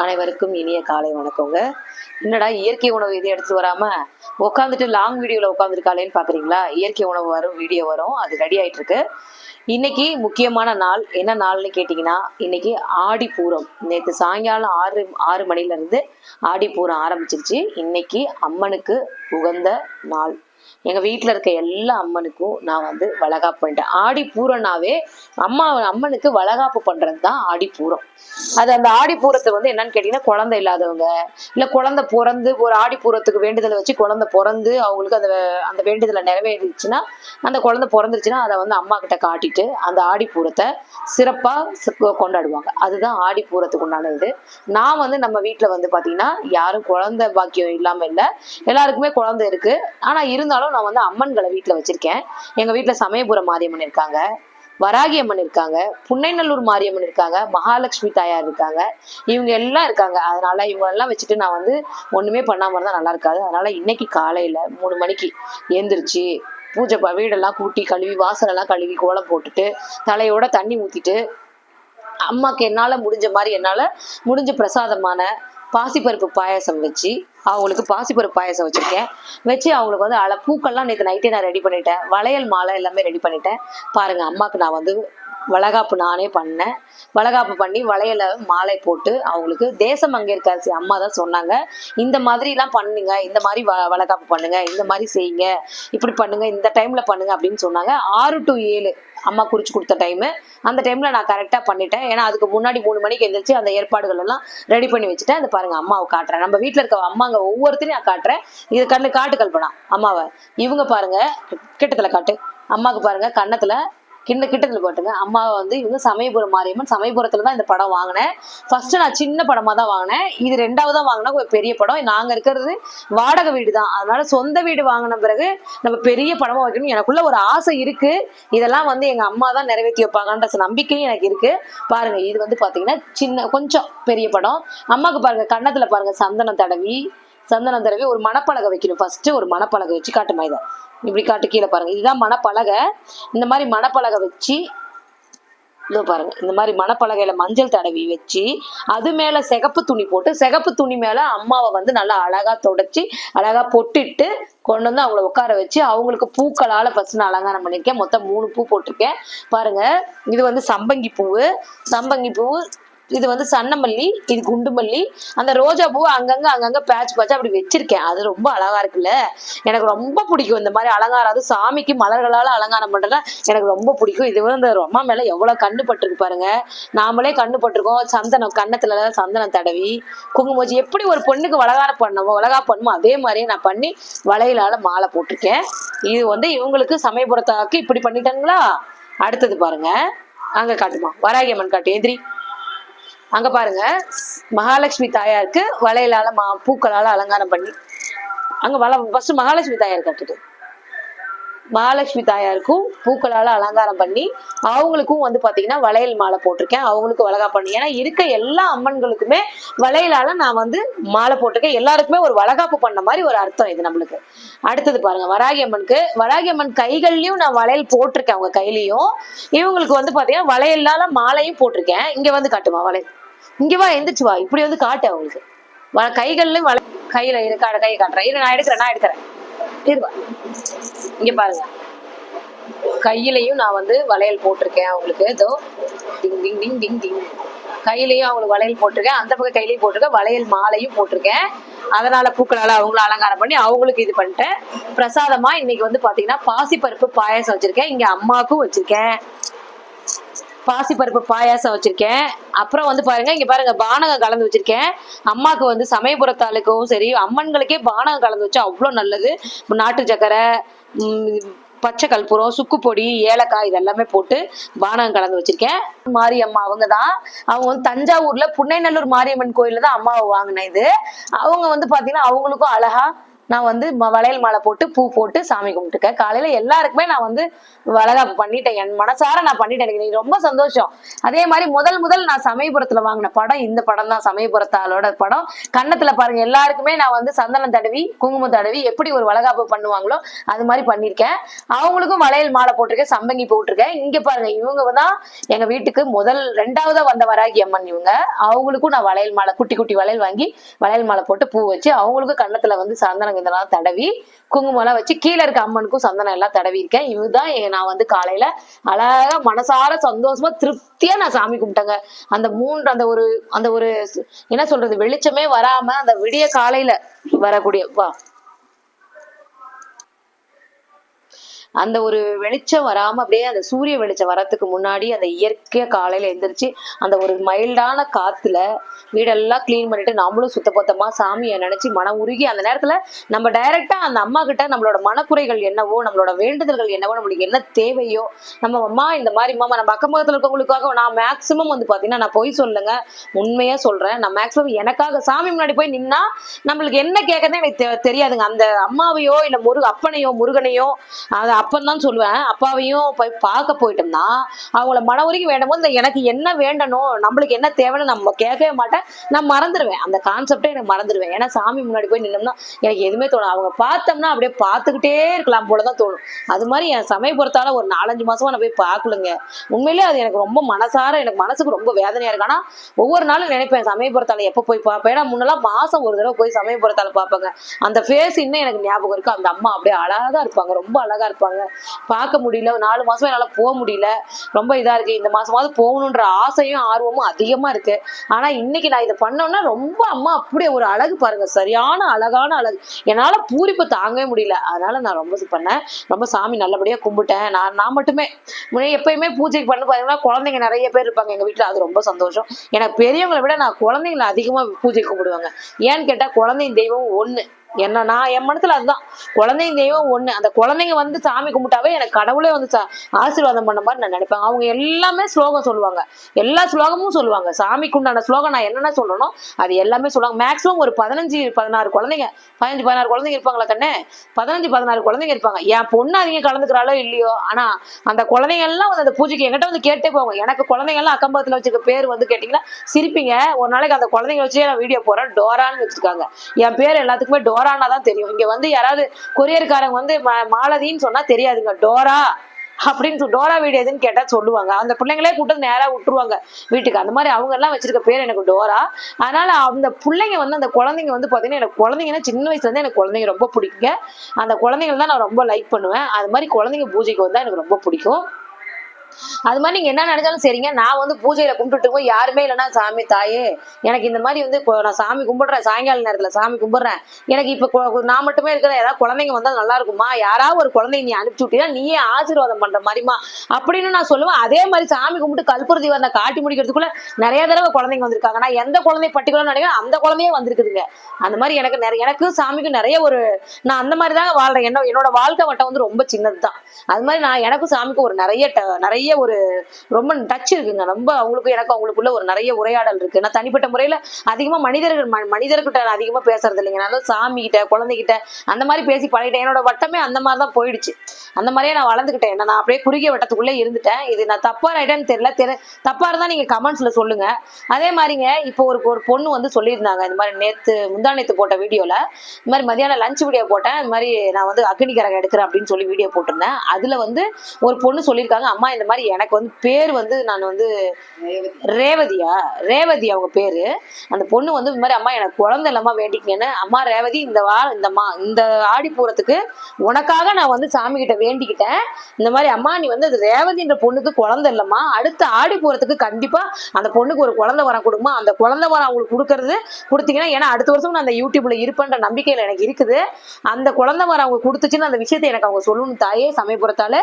அனைவருக்கும் இனிய காலை வணக்கங்க. என்னடா இயற்கை உணவு எது எடுத்து வராம உட்காந்துட்டு லாங் வீடியோல உட்காந்துருக்காளேன்னு பாக்குறீங்களா? இயற்கை உணவு வரும் வீடியோ வரும் அது ரெடி ஆயிட்டு இருக்கு இன்னைக்கு முக்கியமான நாள் என்ன நாள்னு கேட்டீங்கன்னா இன்னைக்கு ஆடி பூரம் நேற்று சாயங்காலம் ஆறு ஆறு மணில இருந்து ஆடி பூரம் ஆரம்பிச்சிருச்சு. இன்னைக்கு அம்மனுக்கு உகந்த நாள். எங்க வீட்ல இருக்க எல்லா அம்மனுக்கும் நான் வந்து வளகாப்பு பண்ணிட்டேன். ஆடி பூரம்னாவே அம்மா அம்மனுக்கு வளகாப்பு பண்றது தான் ஆடி பூரம் அது அந்த ஆடி பூரத்தை வந்து என்னன்னு கேட்டீங்கன்னா குழந்தை இல்லாதவங்க இல்ல குழந்தை பிறந்து ஒரு ஆடி பூரத்துக்கு வேண்டுதலை வச்சு குழந்தை பிறந்து அவங்களுக்கு அந்த அந்த வேண்டுதலை நிறைவேறிச்சுன்னா அந்த குழந்தை பிறந்துருச்சுன்னா அதை வந்து அம்மா கிட்ட காட்டிட்டு அந்த ஆடி பூரத்தை சிறப்பா கொண்டாடுவாங்க. அதுதான் ஆடி பூரத்துக்கு உண்டான இது. நான் வந்து நம்ம வீட்ல வந்து பாத்தீங்கன்னா யாரும் குழந்தை பாக்கியம் இல்லாம இல்ல. எல்லாருக்குமே குழந்தை இருக்கு. ஆனா இருந்தாலும் நான் வந்து அம்மன்களை வீட்டில் வச்சிருக்கேன். எங்கள் வீட்டில் சமயபுரம் மாரியம்மன் இருக்காங்க. வராகி அம்மன் இருக்காங்க. புன்னைநல்லூர் மாரியம்மன் இருக்காங்க. மகாலட்சுமி தாயார் இருக்காங்க. இவங்க எல்லாம் இருக்காங்க. அதனால இவங்களெல்லாம் வச்சுட்டு நான் வந்து ஒண்ணுமே பண்ணாம இருந்தால் நல்லா இருக்காது. அதனால இன்னைக்கு காலையில மூணு மணிக்கு எந்திரிச்சு பூஜை வீடெல்லாம் கூட்டி கழுவி வாசலெல்லாம் கழுவி கோலம் போட்டுட்டு தலையோட தண்ணி ஊத்திட்டு அம்மாக்கு என்னால் முடிஞ்ச மாதிரி என்னால் முடிஞ்ச பிரசாதமான பாசிப்பருப்பு பாயாசம் வச்சு அவங்களுக்கு பாசிப்பருப்பு பாயாசம் வச்சிருக்கேன். வச்சு அவங்களுக்கு வந்து அழ பூக்கள்லாம் நேற்று நைட்டே நான் ரெடி பண்ணிட்டேன். வளையல் மாலை எல்லாமே ரெடி பண்ணிட்டேன். பாருங்க அம்மாவுக்கு நான் வந்து வளகாப்பு நானே பண்ணேன். வளகாப்பு பண்ணி வளையல மாலை போட்டு அவங்களுக்கு தேசம் அங்கேற்காசி அம்மா தான் சொன்னாங்க. இந்த மாதிரிலாம் பண்ணுங்க இந்த மாதிரி வ வளகாப்பு பண்ணுங்க இந்த மாதிரி செய்யுங்க இப்படி பண்ணுங்க இந்த டைம்ல பண்ணுங்க அப்படின்னு சொன்னாங்க. ஆறு டு ஏழு அம்மா குறிச்சு கொடுத்த டைமு அந்த டைம்ல நான் கரெக்டாக பண்ணிட்டேன். ஏன்னா அதுக்கு முன்னாடி மூணு மணிக்கு எழுந்திரிச்சு அந்த ஏற்பாடுகள் எல்லாம் ரெடி பண்ணி வச்சுட்டேன். அதை பாருங்க அம்மாவை காட்டுறேன். நம்ம வீட்டில் இருக்க அம்மாங்க ஒவ்வொருத்தரையும் நான் காட்டுறேன். இது கண்ணு காட்டு கல்பனா அம்மாவை. இவங்க பாருங்க கிட்டத்தில் காட்டு. அம்மாவுக்கு பாருங்க கன்னத்துல கிண்ண கிட்டத்துல போட்டுங்க. அம்மாவை வந்து இவங்க சமயபுரம் மாரியம்மன் சமயபுரத்துல தான் இந்த படம் வாங்கினேன். ஃபர்ஸ்ட் நான் சின்ன படமா தான் வாங்கினேன். இது ரெண்டாவதா வாங்கினா ஒரு பெரிய படம். நாங்க இருக்கிறது வாடகை வீடு தான். அதனால சொந்த வீடு வாங்கின பிறகு நம்ம பெரிய படமா வைக்கணும் எனக்குள்ள ஒரு ஆசை இருக்கு. இதெல்லாம் வந்து எங்க அம்மா தான் நிறைவேற்றி வைப்பாங்கன்ற நம்பிக்கையும் எனக்கு இருக்கு. பாருங்க இது வந்து பாத்தீங்கன்னா சின்ன கொஞ்சம் பெரிய படம். அம்மாவுக்கு பாருங்க கன்னத்துல பாருங்க சந்தனம் தடவி. சந்தனம் தடவி ஒரு மணப்பலகை வைக்கணும். ஃபஸ்ட்டு ஒரு மணப்பலகை வச்சு காட்டுமா இதை இப்படி காட்டு கீழே பாருங்கள் இதுதான் மணப்பலகை. இந்த மாதிரி மணப்பலகை வச்சு இதோ பாருங்க. இந்த மாதிரி மணப்பலகையில மஞ்சள் தடவி வச்சு அது மேல சிகப்பு துணி போட்டு சிகப்பு துணி மேல அம்மாவை வந்து நல்லா அழகா தொடச்சி அழகா பொட்டிட்டு கொண்டு வந்து அவங்கள உட்கார வச்சு அவங்களுக்கு பூக்களால ஃபர்ஸ்ட் நான் அலங்காரம் பண்ணியிருக்கேன். மொத்தம் மூணு பூ போட்டிருக்கேன். பாருங்க. இது வந்து சம்பங்கி பூவு. சம்பங்கி பூவு இது வந்து சன்னமல்லி இது குண்டுமல்லி அந்த ரோஜா பூ அங்கங்க அங்கங்க பேட்ச் பேட்ச் அப்படி வச்சிருக்கேன். அது ரொம்ப அழகா இருக்குல்ல? எனக்கு ரொம்ப பிடிக்கும் இந்த மாதிரி அலங்காரம். அது சாமிக்கு மலர்களால அலங்காரம் பண்றதுல எனக்கு ரொம்ப பிடிக்கும். இது வந்து அந்த அம்மா மேல எவ்வளவு கண்ணு பட்டிருக்கு பாருங்க. நாமளே கண்ணு பட்டிருக்கோம். சந்தனம் கண்ணத்துல சந்தனம் தடவி குங்குமம் வச்சு எப்படி ஒரு பொண்ணுக்கு வளகாரம் பண்ணமோ வளகா பண்ணுமோ அதே மாதிரியே நான் பண்ணி வளையலால மாலை போட்டிருக்கேன். இது வந்து இவங்களுக்கு சமயபுரத்தாக்கு இப்படி பண்ணிட்டாங்களா? அடுத்தது பாருங்க. அங்க காட்டுமா? வராகி அம்மன் காட்டு. எதிரி அங்க பாருங்க. மகாலட்சுமி தாயாருக்கு வளையலால மா பூக்களால அலங்காரம் பண்ணி. அங்க வள ஃபர்ஸ்ட் மகாலட்சுமி தாயார் கட்டுது. மகாலட்சுமி தாயாருக்கும் பூக்களால அலங்காரம் பண்ணி அவங்களுக்கும் வந்து பாத்தீங்கன்னா வளையல் மாலை போட்டிருக்கேன். அவங்களுக்கும் வளகா பண்ணி. ஏன்னா இருக்க எல்லா அம்மன்களுக்குமே வளையலால நான் வந்து மாலை போட்டிருக்கேன். எல்லாருக்குமே ஒரு வளகாப்பு பண்ண மாதிரி ஒரு அர்த்தம் இது நம்மளுக்கு. அடுத்தது பாருங்க வராகி அம்மனுக்கு. வராகி அம்மன் கைகள்லயும் நான் வளையல் போட்டிருக்கேன் அவங்க கையிலயும். இவங்களுக்கு வந்து பாத்தீங்கன்னா வளையலால மாலையும் போட்டிருக்கேன். இங்க வந்து காட்டுமா வளையல்? இங்க வா எந்திரிச்சு வா. இப்படி வந்து காட்டு அவங்களுக்கு. வ- கைகள்லயும் வள கையில இருக்காட கை காட்டுறேன். இரு நான் எடுக்கிறேன் நான் எடுக்கிறேன். இருவா இங்க பாருங்க. கையிலையும் நான் வந்து வளையல் போட்டிருக்கேன் அவங்களுக்கு. ஏதோ டிங் டிங் டிங் டிங் டிங். கையிலையும் அவங்களுக்கு வளையல் போட்டிருக்கேன். அந்த பக்கம் கையிலையும் போட்டிருக்கேன். வளையல் மாலையும் போட்டிருக்கேன். அதனால பூக்களால அவங்கள அலங்காரம் பண்ணி அவங்களுக்கு இது பண்ணிட்டேன். பிரசாதமா இன்னைக்கு வந்து பாத்தீங்கன்னா பாசிப்பருப்பு பாயாசம் வச்சிருக்கேன். இங்க அம்மாவுக்கும் வச்சிருக்கேன். பாசிப்பருப்பு பாயாசம் வச்சிருக்கேன். அப்புறம் வந்து பாருங்க இங்க பாருங்க பானகம் கலந்து வச்சிருக்கேன். அம்மாவுக்கு வந்து சமயபுரத்தாளுக்கும் சரி அம்மன்களுக்கே பானகம் கலந்து வச்சா அவ்வளோ நல்லது. நாட்டு சக்கரை பச்சை கற்பூரம் சுக்கு பொடி ஏலக்காய் இதெல்லாமே போட்டு பானகம் கலந்து வச்சிருக்கேன். மாரியம்மா அவங்க தான். அவங்க வந்து தஞ்சாவூர்ல புன்னைநல்லூர் மாரியம்மன் கோயில்ல தான் அம்மாவை வாங்கினேன் இது அவங்க வந்து பாத்தீங்கன்னா அவங்களுக்கும் அழகா நான் வந்து வளையல் மாலை போட்டு பூ போட்டு சாமி கும்பிட்டுருக்கேன் காலையில எல்லாருக்குமே நான் வந்து வளகாப்பு பண்ணிட்டேன். என் மனசார நான் பண்ணிட்டேன். எனக்கு ரொம்ப சந்தோஷம். அதே மாதிரி முதல் முதல் நான் சமயபுரத்துல வாங்கின படம் இந்த படம் தான் சமயபுரத்தாலோட படம். கன்னத்துல பாருங்க எல்லாருக்குமே நான் வந்து சந்தனம் தடவி குங்குமம் தடவி எப்படி ஒரு வளகாப்பு பண்ணுவாங்களோ அது மாதிரி பண்ணிருக்கேன். அவங்களுக்கும் வளையல் மாலை போட்டிருக்கேன் சம்பங்கி போட்டிருக்கேன். இங்க பாருங்க இவங்க தான் எங்க வீட்டுக்கு முதல் ரெண்டாவதா வந்த வராகி அம்மன் இவங்க. அவங்களுக்கும் நான் வளையல் மாலை குட்டி குட்டி வளையல் வாங்கி வளையல் மாலை போட்டு பூ வச்சு அவங்களுக்கும் கன்னத்துல வந்து சந்தனம் இதெல்லாம் தடவி குங்குமம் எல்லாம் வச்சு கீழே இருக்க அம்மனுக்கும் சந்தனம் எல்லாம் தடவி இருக்கேன். இதுதான் நான் வந்து காலையில அழகா மனசார சந்தோஷமா திருப்தியா நான் சாமி கும்பிட்டேங்க. அந்த மூன்று அந்த ஒரு அந்த ஒரு என்ன சொல்றது வெளிச்சமே வராம அந்த விடிய காலையில வரக்கூடிய வா அந்த ஒரு வெளிச்சம் வராம அப்படியே அந்த சூரிய வெளிச்சம் வரத்துக்கு முன்னாடி அந்த இயற்கையா காலையில எந்திரிச்சு அந்த ஒரு மைல்டான காத்துல வீடெல்லாம் கிளீன் பண்ணிட்டு நம்மளும் சுத்தபத்தமா சாமியை நினைச்சு மனம் உருகி அந்த நேரத்துல நம்ம டைரக்டா அந்த அம்மா கிட்ட நம்மளோட மனக்குறைகள் என்னவோ நம்மளோட வேண்டுதல்கள் என்னவோ நம்மளுக்கு என்ன தேவையோ நம்ம அம்மா இந்த மாதிரி மாமா நம்ம அக்கம் பக்கத்துல இருக்கவங்களுக்காக நான் மேக்சிமம் வந்து பாத்தீங்கன்னா நான் பொய் சொல்லுங்க உண்மையா சொல்றேன். நான் மேக்சிமம் எனக்காக சாமி முன்னாடி போய் நின்னா நம்மளுக்கு என்ன கேட்கறதே எனக்கு தெ- தெரியாதுங்க. அந்த அம்மாவையோ இல்ல முருக அப்பனையோ முருகனையோ அப்பன்னு தான் சொல்லுவேன். அப்பாவையும் போய் பார்க்க போயிட்டோம்னா அவங்கள மன உருகி வேண்டும் போது இந்த எனக்கு என்ன வேண்டணும் நம்மளுக்கு என்ன தேவைன்னு நம்ம கேட்கவே மாட்டேன். நான் மறந்துடுவேன் அந்த கான்செப்டே எனக்கு மறந்துடுவேன் ஏன்னா சாமி முன்னாடி போய் நின்னோம்னா எனக்கு எதுவுமே தோணும் அவங்க பார்த்தோம்னா அப்படியே பார்த்துக்கிட்டே இருக்கலாம் போலதான் தோணும். அது மாதிரி என் சமயபுரத்தால ஒரு நாலஞ்சு மாசமா நான் போய் பார்க்கலங்க. உண்மையிலே அது எனக்கு ரொம்ப மனசார எனக்கு மனசுக்கு ரொம்ப வேதனையா இருக்கு. ஆனா ஒவ்வொரு நாளும் நினைப்பேன் சமயபுரத்தால எப்போ போய் பார்ப்பேன். ஏன்னா முன்னெல்லாம் மாசம் ஒரு தடவை போய் சமைய பொறுத்தால பார்ப்பாங்க. அந்த ஃபேஸ் இன்னும் எனக்கு ஞாபகம் இருக்கு. அந்த அம்மா அப்படியே அழகா இருப்பாங்க. ரொம்ப அழகா இருப்பாங்க. பார்க்க முடியல. ஒரு நாலு மாசமா என்னால போக முடியல. ரொம்ப இதா இருக்கு. இந்த மாசமாவது போகணுன்ற ஆசையும் ஆர்வமும் அதிகமா இருக்கு. ஆனா இன்னைக்கு நான் இதை பண்ணோம்னா ரொம்ப அம்மா அப்படியே ஒரு அழகு பாருங்க. சரியான அழகான அழகு. என்னால பூரிப்பு தாங்கவே முடியல. அதனால நான் ரொம்ப இது பண்ணேன். ரொம்ப சாமி நல்லபடியா கும்பிட்டேன். நான் நான் மட்டுமே. முன்னே எப்பயுமே பூஜைக்கு பண்ண பாத்தீங்கன்னா குழந்தைங்க நிறைய பேர் இருப்பாங்க எங்க வீட்டுல அது ரொம்ப சந்தோஷம். எனக்கு பெரியவங்களை விட நான் குழந்தைங்களை அதிகமா பூஜை கும்பிடுவாங்க. ஏன்னு கேட்டா குழந்தைங்க தெய்வம் ஒண்ணு. என்ன நான் என் மனசுல அதுதான். குழந்தைங்க தெய்வம் ஒண்ணு. அந்த குழந்தைங்க வந்து சாமி கும்பிட்டாவே எனக்கு கடவுளே வந்து சா- ஆசீர்வாதம் பண்ண மாதிரி நான் நினைப்பேன். அவங்க எல்லாமே ஸ்லோகம் சொல்லுவாங்க. எல்லா ஸ்லோகமும் சொல்லுவாங்க. சாமிக்கு உண்டான ஸ்லோகம் நான் என்னென்ன சொல்லணும் அது எல்லாமே சொல்லுவாங்க. மேக்ஸிமம் ஒரு பதினஞ்சு பதினாறு குழந்தைங்க பதினஞ்சு பதினாறு குழந்தைங்க இருப்பாங்களா கண்ணே? பதினஞ்சு பதினாறு குழந்தைங்க இருப்பாங்க. என் பொண்ணு அதிகம் கலந்துக்கிறாளோ இல்லையோ ஆனா அந்த குழந்தைங்க எல்லாம் வந்து அந்த பூஜைக்கு என்கிட்ட வந்து கேட்டே போவாங்க. எனக்கு குழந்தைங்க எல்லாம் அக்கம்பக்கத்துல வச்சிருக்க பேர் வந்து கேட்டீங்கன்னா சிரிப்பீங்க. ஒரு நாளைக்கு அந்த குழந்தைங்க வச்சு நான் வீடியோ போறேன் டோரான்னு வச்சிருக்காங்க. என் பேர் எல்லாத்துக்குமே டோரானா தான் தெரியும். இங்க வந்து யாராவது கொரியர்காரங்க வந்து மாலதின்னு சொன்னா தெரியாதுங்க. டோரா அப்படின்னு சொல்லி டோரா வீடு எதுன்னு கேட்டா சொல்லுவாங்க. அந்த பிள்ளைங்களே கூட்டு நேரா விட்டுருவாங்க வீட்டுக்கு. அந்த மாதிரி அவங்க எல்லாம் வச்சிருக்க பேர் எனக்கு டோரா. அதனால அந்த பிள்ளைங்க வந்து அந்த குழந்தைங்க வந்து பாத்தீங்கன்னா எனக்கு குழந்தைங்கன்னா சின்ன வயசுல இருந்து எனக்கு குழந்தைங்க ரொம்ப பிடிக்குங்க. அந்த குழந்தைங்க தான் நான் ரொம்ப லைக் பண்ணுவேன். அது மாதிரி குழந்தைங்க பூஜைக்கு வந்தா எனக்கு ரொம்ப பிடிக்கும். அது மாதிரி நீங்க என்ன நினைச்சாலும் சரிங்க. நான் வந்து பூஜையில கும்பிட்டுட்டு இருக்கும் யாருமே இல்லைன்னா சாமி தாயே எனக்கு இந்த மாதிரி வந்து நான் சாமி கும்பிடுறேன். சாயங்கால நேரத்துல சாமி கும்பிடுறேன். எனக்கு இப்ப நான் மட்டுமே இருக்கிறேன். ஏதாவது குழந்தைங்க வந்தா நல்லா இருக்குமா? யாராவது ஒரு குழந்தைங்க நீ அனுப்பிச்சு விட்டீங்கன்னா நீயே ஆசீர்வாதம் பண்ற மாதிரிமா அப்படின்னு நான் சொல்லுவேன். அதே மாதிரி சாமி கும்பிட்டு கல்புரதி வந்த காட்டி முடிக்கிறதுக்குள்ள நிறைய தடவை குழந்தைங்க வந்திருக்காங்க. நான் எந்த குழந்தை பர்டிகுலர் நினைக்கிறேன் அந்த குழந்தையே வந்திருக்குதுங்க. அந்த மாதிரி எனக்கு நிறைய எனக்கு சாமிக்கு நிறைய ஒரு நான் அந்த மாதிரி தான் வாழ்றேன். என்ன என்னோட வாழ்க்கை வட்டம் வந்து ரொம்ப சின்னதுதான். அது மாதிரி நான் எனக்கும் சாமிக்கு ஒரு நிறைய நிறைய நிறைய ஒரு ரொம்ப டச் இருக்குங்க. ரொம்ப அவங்களுக்கும் எனக்கும் அவங்களுக்குள்ள ஒரு நிறைய உரையாடல் இருக்கு. நான் தனிப்பட்ட முறையில அதிகமா மனிதர்கள் மனிதர்கிட்ட நான் அதிகமா பேசுறது இல்லைங்க. அதாவது சாமி கிட்ட குழந்தைகிட்ட அந்த மாதிரி பேசி பழகிட்டேன். என்னோட வட்டமே அந்த மாதிரி தான் போயிடுச்சு. அந்த மாதிரியே நான் வளர்ந்துக்கிட்டேன் நான் அப்படியே குறுகிய வட்டத்துக்குள்ளே இருந்துட்டேன். இது நான் தப்பா ரைட்டான்னு தெரியல. தெரிய தப்பா இருந்தா நீங்க கமெண்ட்ஸ்ல சொல்லுங்க. அதே மாதிரிங்க இப்போ ஒரு ஒரு பொண்ணு வந்து சொல்லியிருந்தாங்க. இந்த மாதிரி நேத்து முந்தா நேத்து போட்ட வீடியோல இந்த மாதிரி மதியானம் லஞ்ச் வீடியோ போட்டேன். இந்த மாதிரி நான் வந்து அக்னிகரகம் எடுக்கிறேன் அப்படின்னு சொல்லி வீடியோ போட்டிருந்தேன். அதுல வந்து ஒரு பொண்ணு சொல்லியிருக்காங்க அம்மா இந்த மாதிரி மாதிரி எனக்கு வந்து பேர் வந்து நான் வந்து ரேவதியா? ரேவதி அவங்க பேரு. அந்த பொண்ணு வந்து இந்த மாதிரி அம்மா எனக்கு குழந்தை இல்லாம வேண்டிக்கேன்னு அம்மா ரேவதி இந்த வா இந்த மா இந்த ஆடி போறதுக்கு உனக்காக நான் வந்து சாமி கிட்ட வேண்டிக்கிட்டேன். இந்த மாதிரி அம்மா நீ வந்து அது ரேவதின்ற பொண்ணுக்கு குழந்தை இல்லம்மா. அடுத்த ஆடி போறதுக்கு கண்டிப்பா அந்த பொண்ணுக்கு ஒரு குழந்தை வரம் கொடுக்குமா அந்த குழந்தை வரம் அவங்களுக்கு கொடுக்கறது கொடுத்தீங்கன்னா ஏன்னா அடுத்த வருஷம் நான் அந்த யூடியூப்ல இருப்பேன்ற நம்பிக்கையில எனக்கு இருக்குது. அந்த குழந்தை வரம் அவங்க கொடுத்துச்சுன்னு அந்த விஷயத்தை எனக்கு அவங்க சொல்லணும் தாயே சமயபுரத்தால.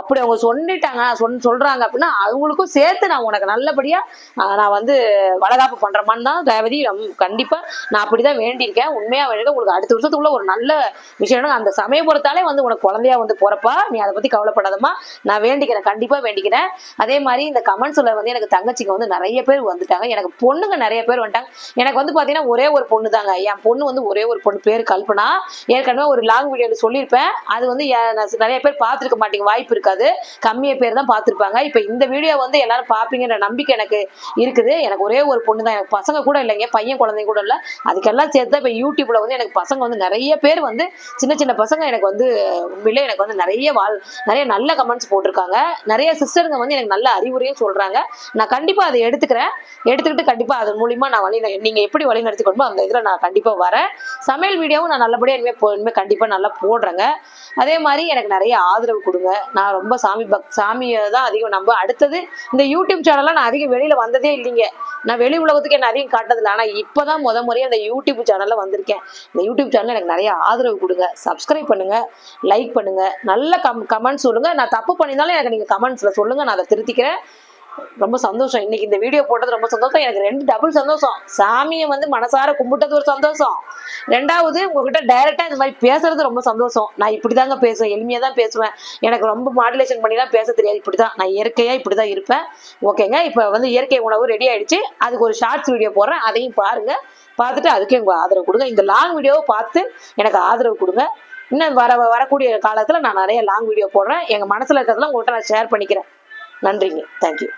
அப்படி அவங்க சொல்லிட்டாங்க. சொன்ன அப்படின்னு சொல்றாங்க அப்படின்னா அவங்களுக்கும் சேர்த்து நான் உனக்கு நல்லபடியா நான் வந்து வளகாப்பு பண்றமான்னு தான் ரேவதி. கண்டிப்பா நான் அப்படிதான் வேண்டியிருக்கேன். உண்மையா வேண்டியிருக்கேன் உங்களுக்கு அடுத்த வருஷத்துக்குள்ள ஒரு நல்ல விஷயம் என்னன்னா, அந்த சமயபுரத்தாலே வந்து உனக்கு குழந்தையா வந்து போறப்பா. நீ அதை பத்தி கவலைப்படாதம்மா. நான் வேண்டிக்கிறேன். கண்டிப்பா வேண்டிக்கிறேன். அதே மாதிரி இந்த கமெண்ட்ஸ்ல வந்து எனக்கு தங்கச்சிங்க வந்து நிறைய பேர் வந்துட்டாங்க. எனக்கு பொண்ணுங்க நிறைய பேர் வந்துட்டாங்க. எனக்கு வந்து பாத்தீங்கன்னா ஒரே ஒரு பொண்ணு தாங்க என் பொண்ணு வந்து ஒரே ஒரு பொண்ணு பேர் கல்பனா. ஏற்கனவே ஒரு லாங் வீடியோல சொல்லியிருப்பேன். அது வந்து நான் நிறைய பேர் பார்த்துருக்க மாட்டேங்க. வாய்ப்பு இருக்காது. கம்மிய பேர் தான் பார்த்துருப்பாங்க. இப்போ இந்த வீடியோ வந்து எல்லாரும் பார்ப்பீங்கன்ற நம்பிக்கை எனக்கு இருக்குது. எனக்கு ஒரே ஒரு பொண்ணு தான். எனக்கு பசங்க கூட இல்லைங்க. பையன் குழந்தை கூட இல்லை. அதுக்கெல்லாம் சேர்த்து தான் இப்போ யூடியூப்ல வந்து எனக்கு பசங்க வந்து நிறைய பேர் வந்து சின்ன சின்ன பசங்க எனக்கு வந்து உண்மையிலே எனக்கு வந்து நிறைய வாழ் நிறைய நல்ல கமெண்ட்ஸ் போட்டிருக்காங்க. நிறைய சிஸ்டருங்க வந்து எனக்கு நல்ல அறிவுரையும் சொல்றாங்க. நான் கண்டிப்பா அதை எடுத்துக்கிறேன். எடுத்துக்கிட்டு கண்டிப்பா அதன் மூலியமா நான் வழி நீங்க எப்படி வழி நடத்திக்கணுமோ அந்த இதுல நான் கண்டிப்பா வரேன். சமையல் வீடியோவும் நான் நல்லபடியாக இனிமேல் போ- கண்டிப்பாக நல்லா போடுறேங்க. அதே மாதிரி எனக்கு நிறைய ஆதரவு கொடுங்க. நான் ரொம்ப சாமி பக் சாமியை தான் அதிகம். நம்ப அடுத்தது இந்த யூடியூப் சேனல்லாம் நான் அதிகம் வெளியில வந்ததே இல்லைங்க. நான் வெளி உலகத்துக்கு என்ன அதிகம் காட்டதில்லை ஆனா இப்பதான் முத முறையாக இந்த யூடியூப் சேனல்ல வந்திருக்கேன். இந்த யூடியூப் சேனல் எனக்கு நிறைய ஆதரவு கொடுங்க. சப்ஸ்கிரைப் பண்ணுங்க லைக் பண்ணுங்க. நல்ல கம் கமெண்ட்ஸ் சொல்லுங்க. நான் தப்பு பண்ணியிருந்தாலும் எனக்கு நீங்க கமெண்ட்ஸ்ல சொல்லுங்க. நான் அதை திருத்திக்கிறேன். ரொம்ப சந்தோஷம். இன்னைக்கு இந்த வீடியோ போட்டது ரொம்ப சந்தோஷம். எனக்கு ரெண்டு டபுள் சந்தோஷம். சாமியை வந்து மனசார கும்பிட்டது ஒரு சந்தோஷம். ரெண்டாவது உங்ககிட்ட டைரக்டா இந்த மாதிரி பேசுறது ரொம்ப சந்தோஷம். நான் இப்படிதாங்க பேசுவேன். எளிமையா தான் பேசுவேன். எனக்கு ரொம்ப மாடுலேஷன் பண்ணிலாம் பேச தெரியாது. இப்படிதான். நான் இயற்கையா இப்படிதான் இருப்பேன். ஓகேங்க இப்போ வந்து இயற்கை உணவு ரெடி ஆயிடுச்சு. அதுக்கு ஒரு ஷார்ட்ஸ் வீடியோ போடுறேன். அதையும் பாருங்க. பார்த்துட்டு அதுக்கு உங்க ஆதரவு கொடுங்க. இந்த லாங் வீடியோவை பார்த்து எனக்கு ஆதரவு கொடுங்க. இன்னும் வர வரக்கூடிய காலத்துல நான் நிறைய லாங் வீடியோ போடுறேன். எங்க மனசுல இருக்கிறதெல்லாம் உங்கள்கிட்ட நான் ஷேர் பண்ணிக்கிறேன். நன்றிங்க. தேங்க்யூ